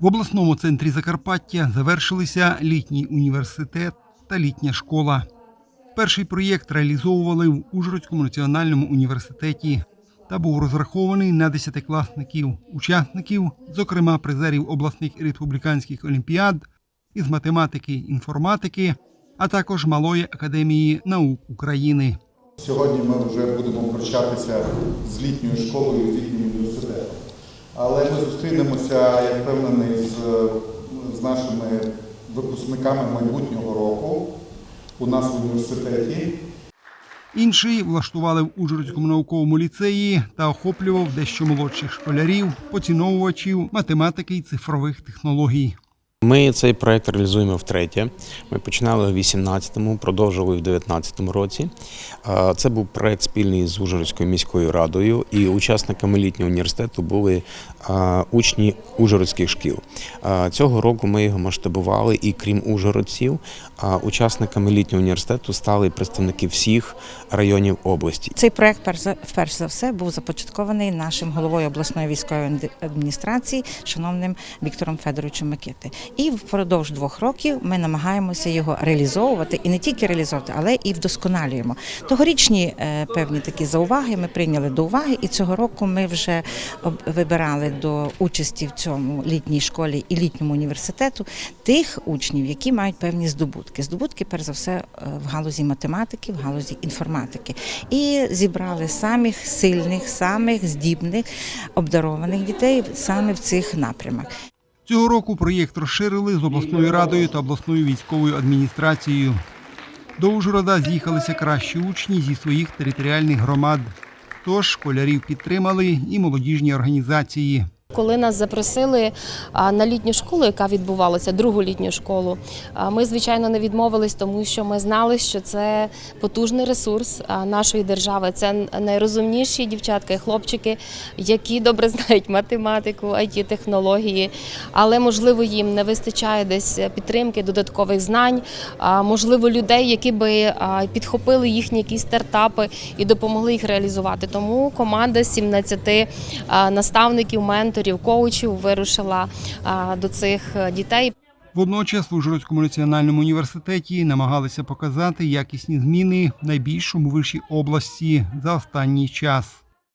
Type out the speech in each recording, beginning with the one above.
В обласному центрі Закарпаття завершилися літній університет та літня школа. Перший проєкт реалізовували в Ужгородському національному університеті та був розрахований на десятикласників, учасників, зокрема призерів обласних і республіканських олімпіад із математики, інформатики, а також Малої академії наук України. Сьогодні ми вже будемо прощатися з літньою школою, з літнім університетом. Але ми зустрінемося, я впевнений, з, з нашими випускниками майбутнього року у нас в університеті. Інший влаштували в Ужгородському науковому ліцеї та охоплював дещо молодших школярів, поціновувачів математики і цифрових технологій. Ми цей проект реалізуємо втретє. Ми починали у 18-му, продовжували в 19-му році. Це був проект спільний з Ужгородською міською радою, і учасниками літнього університету були учні ужгородських шкіл. Цього року ми його масштабували, і крім ужгородців, учасниками літнього університету стали представники всіх районів області. Цей проект перш за все був започаткований нашим головою обласної військової адміністрації, шановним Віктором Федоровичем Микити. І впродовж двох років ми намагаємося його реалізовувати і не тільки реалізовувати, але і вдосконалюємо. Тогорічні е, певні такі зауваги ми прийняли до уваги, і цього року ми вже вибирали до участі в цьому літній школі і літньому університету тих учнів, які мають певні здобутки. Здобутки, перш за все, е, в галузі математики, в галузі інформатики. І зібрали самих сильних, самих здібних, обдарованих дітей саме в цих напрямах. Цього року проєкт розширили з обласною радою та обласною військовою адміністрацією. До Ужгорода з'їхалися кращі учні зі своїх територіальних громад. Тож школярів підтримали і молодіжні організації. Коли нас запросили на літню школу, яка відбувалася, другу літню школу, ми звичайно не відмовились, тому що ми знали, що це потужний ресурс нашої держави. Це найрозумніші дівчатка і хлопчики, які добре знають математику, it технології, але можливо їм не вистачає десь підтримки, додаткових знань, можливо, людей, які би підхопили їхні якісь стартапи і допомогли їх реалізувати. Тому команда з 17 наставників, менторів, коучів вирушила до цих е, дітей. Водночас в Ужгородському національному університеті намагалися показати якісні зміни в найбільшому виші області за останній час.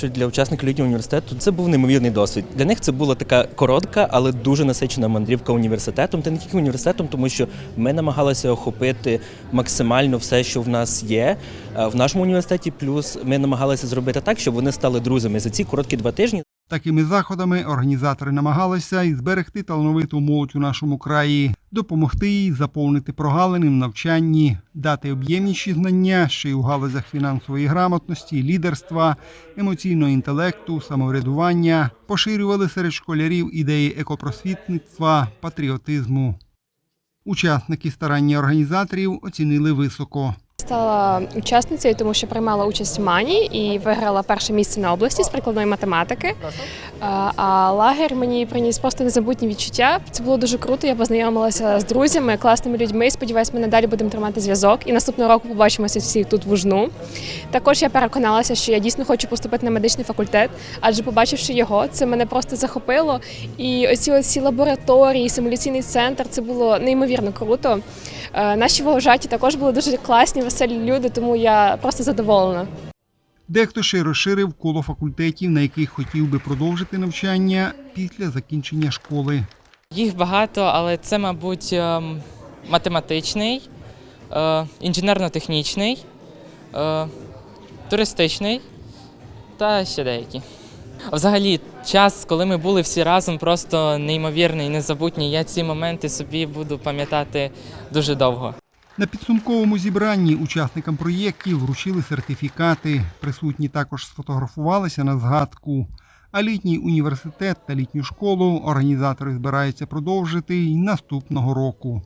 Для учасників літнього університету це був неймовірний досвід. Для них це була така коротка, але дуже насичена мандрівка університетом. Та не тільки університетом, тому що ми намагалися охопити максимально все, що в нас є е, в нашому університеті. Плюс ми намагалися зробити так, щоб вони стали друзями за ці короткі два тижні. Такими заходами організатори намагалися і зберегти талановиту молодь у нашому краї, допомогти їй заповнити прогалини в навчанні, дати об'ємніші знання ще й у галузях фінансової грамотності, лідерства, емоційного інтелекту, самоврядування, поширювали серед школярів ідеї екопросвітництва, патріотизму. Учасники старання організаторів оцінили високо. Стала учасницею, тому що приймала участь в мані і виграла перше місце на області з прикладної математики. А, лагер мені приніс просто незабутні відчуття. Це було дуже круто. Я познайомилася з друзями, класними людьми. Сподіваюсь, ми надалі будемо тримати зв'язок. І наступного року побачимося всі тут в Ужну. Також я переконалася, що я дійсно хочу поступити на медичний факультет, адже побачивши його, це мене просто захопило. І оці оці лабораторії, симуляційний центр це було неймовірно круто. Е, Наші вожаті також були дуже класні, веселі люди, тому я просто задоволена. Дехто ще розширив коло факультетів, на яких хотів би продовжити навчання після закінчення школи. Їх багато, але це, мабуть, ем, математичний, е, інженерно-технічний, е, туристичний та ще деякі. Взагалі, час, коли ми були всі разом, просто неймовірний, незабутній. Я ці моменти собі буду пам'ятати дуже довго. На підсумковому зібранні учасникам проєктів вручили сертифікати. Присутні також сфотографувалися на згадку. А літній університет та літню школу організатори збираються продовжити й наступного року.